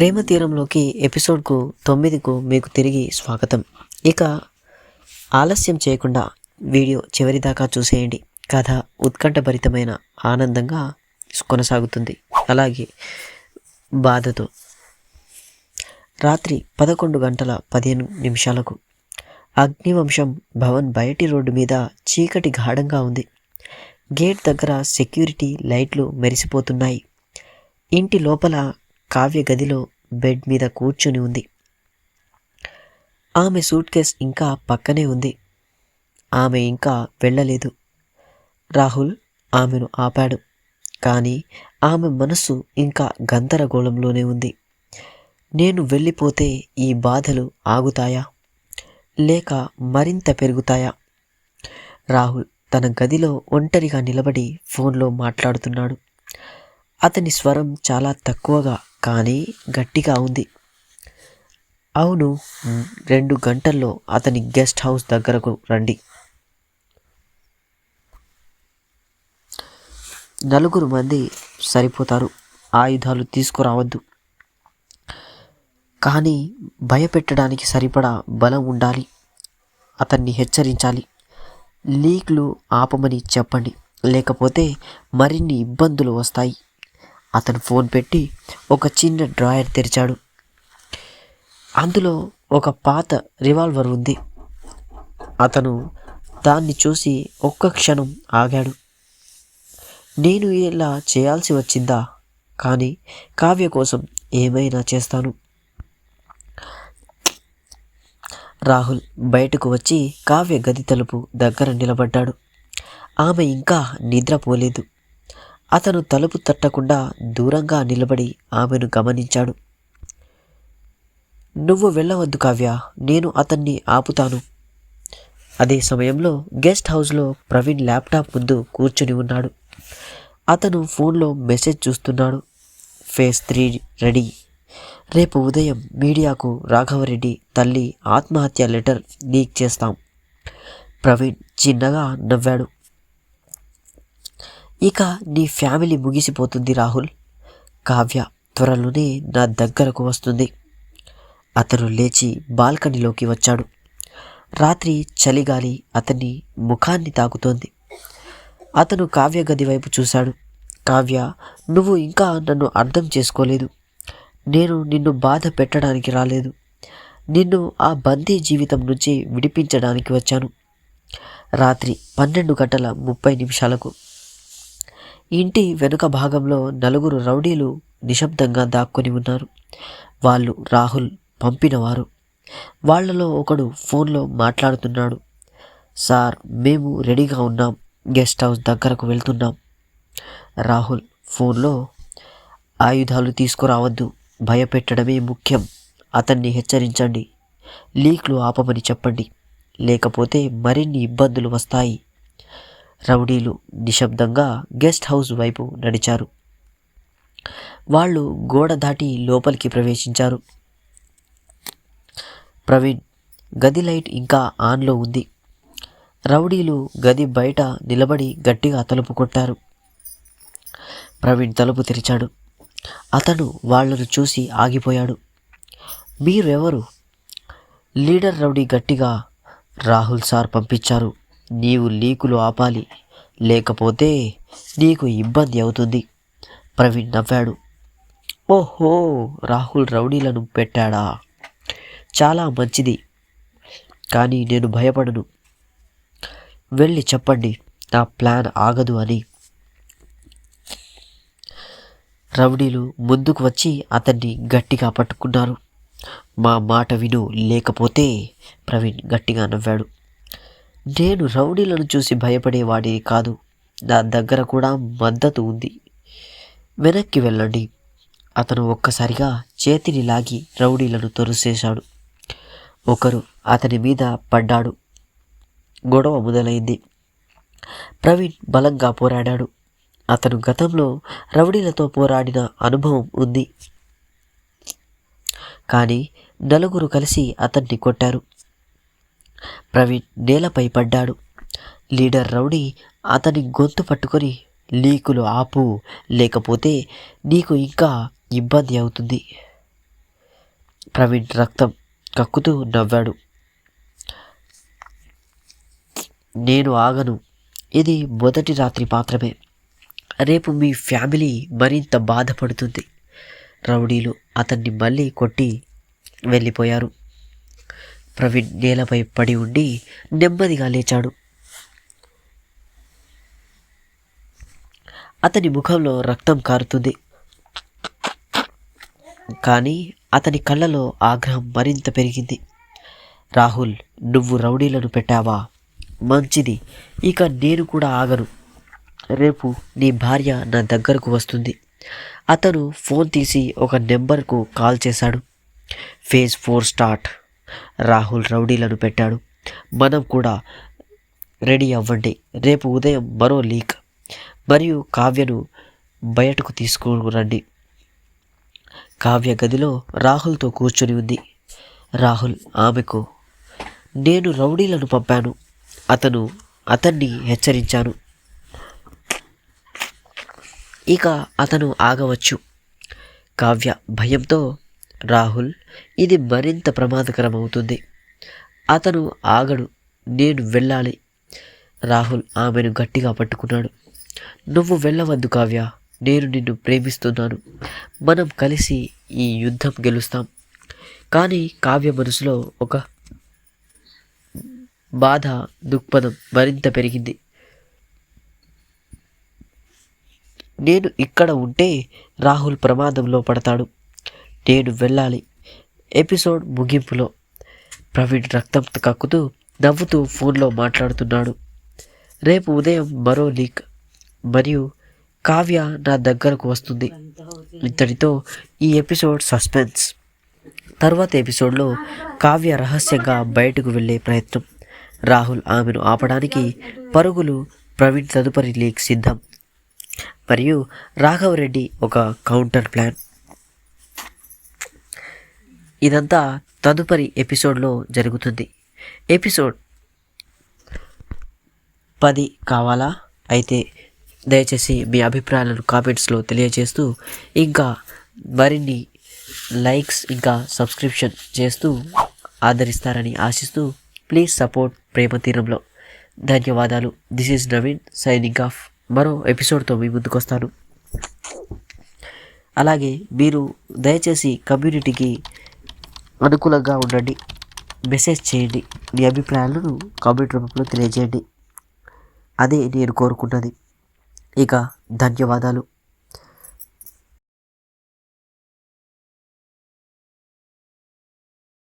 ప్రేమ తీరంలోకి ఎపిసోడ్కు తొమ్మిదికు మీకు తిరిగి స్వాగతం. ఇక ఆలస్యం చేయకుండా వీడియో చివరిదాకా చూసేయండి. కథ ఉత్కంఠభరితమైన ఆనందంగా కొనసాగుతుంది. అలాగే బాధతో. రాత్రి పదకొండు గంటల పదిహేను నిమిషాలకు. అగ్నివంశం భవన్ బయటి రోడ్డు మీద చీకటి గాఢంగా ఉంది. గేట్ దగ్గర సెక్యూరిటీ లైట్లు మెరిసిపోతున్నాయి. ఇంటి లోపల కావ్య గదిలో బెడ్ మీద కూర్చుని ఉంది. ఆమె సూట్ కేస్ ఇంకా పక్కనే ఉంది. ఆమె ఇంకా వెళ్ళలేదు. రాహుల్ ఆమెను ఆపాడు. కానీ ఆమె మనసు ఇంకా గందరగోళంలోనే ఉంది. నేను వెళ్ళిపోతే ఈ బాధలు ఆగుతాయా? లేక మరింత పెరుగుతాయా? రాహుల్ తన గదిలో ఒంటరిగా నిలబడి ఫోన్లో మాట్లాడుతున్నాడు. అతని స్వరం చాలా తక్కువగా కానీ గట్టిగా ఉంది. అవును రెండు గంటల్లో అతని గెస్ట్ హౌస్ దగ్గరకు రండి. నలుగురు మంది సరిపోతారు. ఆయుధాలు తీసుకురావద్దు. కానీ భయపెట్టడానికి సరిపడా బలం ఉండాలి. అతన్ని హెచ్చరించాలి. లీక్లు ఆపమని చెప్పండి. లేకపోతే మరిన్ని ఇబ్బందులు వస్తాయి. అతను ఫోన్ పెట్టి ఒక చిన్న డ్రాయర్ తెరిచాడు. అందులో ఒక పాత రివాల్వర్ ఉంది. అతను దాన్ని చూసి ఒక్క క్షణం ఆగాడు. నేను ఇలా చేయాల్సి వచ్చిందా? కానీ కావ్య కోసం ఏమైనా చేస్తాను. రాహుల్ బయటకు వచ్చి కావ్య గది తలుపు దగ్గర నిలబడ్డాడు. ఆమె ఇంకా నిద్రపోలేదు. అతను తలుపు తట్టకుండా దూరంగా నిలబడి ఆమెను గమనించాడు. నువ్వు వెళ్ళవద్దు కావ్య నేను అతన్ని ఆపుతాను. అదే సమయంలో గెస్ట్ హౌస్లో ప్రవీణ్ ల్యాప్టాప్ ముందు కూర్చుని ఉన్నాడు. అతను ఫోన్లో మెసేజ్ చూస్తున్నాడు. Phase three ready. రేపు ఉదయం మీడియాకు రాఘవరెడ్డి తల్లి ఆత్మహత్య లెటర్ లీక్ చేస్తాం. ప్రవీణ్ చిన్నగా నవ్వాడు. ఇక నీ ఫ్యామిలీ ముగిసిపోతుంది రాహుల్. కావ్య త్వరలోనే నా దగ్గరకు వస్తుంది. అతను లేచి బాల్కనీలోకి వచ్చాడు. రాత్రి చలిగాలి అతని ముఖాన్ని తాకుతోంది. అతను కావ్య గది వైపు చూశాడు. కావ్య నువ్వు ఇంకా నన్ను అర్థం చేసుకోలేదు. నేను నిన్ను బాధ పెట్టడానికి రాలేదు. నిన్ను ఆ బందీ జీవితం నుంచి విడిపించడానికి వచ్చాను. రాత్రి పన్నెండు గంటల ముప్పై నిమిషాలకు ఇంటి వెనుక భాగంలో నలుగురు రౌడీలు నిశ్శబ్దంగా దాక్కుని ఉన్నారు. వాళ్ళు రాహుల్ పంపినవారు. వాళ్ళలో ఒకడు ఫోన్లో మాట్లాడుతున్నాడు. సార్ మేము రెడీగా ఉన్నాం. గెస్ట్ హౌస్ దగ్గరకు వెళ్తున్నాం. రాహుల్ ఫోన్లో ఆయుధాలు తీసుకురావద్దు. భయపెట్టడమే ముఖ్యం. అతన్ని హెచ్చరించండి. లీక్లు ఆపమని చెప్పండి. లేకపోతే మరిన్ని ఇబ్బందులు వస్తాయి. రౌడీలు నిశ్శబ్దంగా గెస్ట్ హౌస్ వైపు నడిచారు. వాళ్ళు గోడ దాటి లోపలికి ప్రవేశించారు. ప్రవీణ్ గది లైట్ ఇంకా ఆన్లో ఉంది. రౌడీలు గది బయట నిలబడి గట్టిగా తలుపు కొట్టారు. ప్రవీణ్ తలుపు తెరిచాడు. అతను వాళ్ళను చూసి ఆగిపోయాడు. మీరెవరు? లీడర్ రౌడీ గట్టిగా రాహుల్ సార్ పంపించారు. నీవు లీకులు ఆపాలి. లేకపోతే నీకు ఇబ్బంది అవుతుంది. ప్రవీణ్ నవ్వాడు. ఓహో రాహుల్ రౌడీలను పెట్టాడా? చాలా మంచిది. కానీ నేను భయపడను. వెళ్ళి చెప్పండి నా ప్లాన్ ఆగదు అని. రౌడీలు ముందుకు వచ్చి అతన్ని గట్టిగా పట్టుకున్నారు. మా మాట విను లేకపోతే ప్రవీణ్ గట్టిగా నవ్వాడు. నేను రౌడీలను చూసి భయపడేవాడిని కాదు. నా దగ్గర కూడా మద్దతు ఉంది. వెనక్కి వెళ్ళండి. అతను ఒక్కసారిగా చేతిని లాగి రౌడీలను తొలిసేశాడు ఒకరు అతని మీద పడ్డాడు. గొడవ మొదలైంది. ప్రవీణ్ బలంగా పోరాడాడు. అతను గతంలో రౌడీలతో పోరాడిన అనుభవం ఉంది. కానీ నలుగురు కలిసి అతన్ని కొట్టారు. ప్రవీణ్ నేలపై పడ్డాడు. లీడర్ రౌడీ అతని గొంతు పట్టుకొని లీకులు ఆపు లేకపోతే నీకు ఇంకా ఇబ్బంది అవుతుంది. ప్రవీణ్ రక్తం కక్కుతూ నవ్వాడు. నేను ఆగను. ఇది మొదటి రాత్రి మాత్రమే. రేపు మీ ఫ్యామిలీ మరింత బాధపడుతుంది. రౌడీలు అతన్ని మళ్ళీ కొట్టి వెళ్ళిపోయారు. ప్రవీణ్ నేలపై పడి ఉండి నెమ్మదిగా లేచాడు. అతని ముఖంలో రక్తం కారుతుంది. కానీ అతని కళ్ళలో ఆగ్రహం మరింత పెరిగింది. రాహుల్ నువ్వు రౌడీలను పెట్టావా? మంచిది. ఇక నేను కూడా ఆగను. రేపు నీ భార్య నా దగ్గరకు వస్తుంది. అతను ఫోన్ తీసి ఒక నెంబర్కు కాల్ చేశాడు. Phase four start. రాహుల్ రౌడీలను పెట్టాడు. మనం కూడా రెడీ అవ్వండి. రేపు ఉదయం మరో లీక్. మరియు కావ్యను బయటకు తీసుకురండి. కావ్య గదిలో రాహుల్తో కూర్చొని ఉంది. రాహుల్ ఆమెకు నేను రౌడీలను పంపాను. అతను అతన్ని హెచ్చరించాను. ఇక అతను ఆగవచ్చు. కావ్య భయంతో రాహుల్ ఇది మరింత ప్రమాదకరం అవుతుంది అతను ఆగడు నేను వెళ్ళాలి. రాహుల్ ఆమెను గట్టిగా పట్టుకున్నాడు. నువ్వు వెళ్ళవద్దు కావ్య నేను నిన్ను ప్రేమిస్తున్నాను. మనం కలిసి ఈ యుద్ధం గెలుస్తాం. కానీ కావ్య మనసులో ఒక బాధ దృక్పథం మరింత పెరిగింది. నేను ఇక్కడ ఉంటే రాహుల్ ప్రమాదంలో పడతాడు. నేను వెళ్ళాలి. ఎపిసోడ్ ముగింపులో ప్రవీణ్ రక్తం కక్కుతూ నవ్వుతూ ఫోన్లో మాట్లాడుతున్నాడు. రేపు ఉదయం మరో లీక్ మరియు కావ్య నా దగ్గరకు వస్తుంది. ఇంతటితో ఈ ఎపిసోడ్ సస్పెన్స్. తర్వాత ఎపిసోడ్లో కావ్య రహస్యంగా బయటకు వెళ్ళే ప్రయత్నం. రాహుల్ ఆమెను ఆపడానికి పరుగులు ప్రవీణ్ తదుపరి లీక్ సిద్ధం. మరియు రాఘవరెడ్డి ఒక కౌంటర్ ప్లాన్. ఇదంతా తదుపరి ఎపిసోడ్లో జరుగుతుంది. ఎపిసోడ్ పది కావాలా? అయితే దయచేసి మీ అభిప్రాయాలను కామెంట్స్లో తెలియజేస్తూ ఇంకా మరిన్ని లైక్స్ ఇంకా సబ్స్క్రిప్షన్ చేస్తూ ఆదరిస్తారని ఆశిస్తూ ప్లీజ్ సపోర్ట్ ప్రేమ తీరంలో. ధన్యవాదాలు. This is Naveen signing off మరో ఎపిసోడ్తో మీ ముందుకు వస్తాను అలాగే మీరు దయచేసి కమ్యూనిటీకి అనుకూలంగా ఉండండి. మెసేజ్ చేయండి. మీ అభిప్రాయాలను కామెంట్ రూపంలో తెలియజేయండి. అదే నేను కోరుకున్నది. ఇక ధన్యవాదాలు.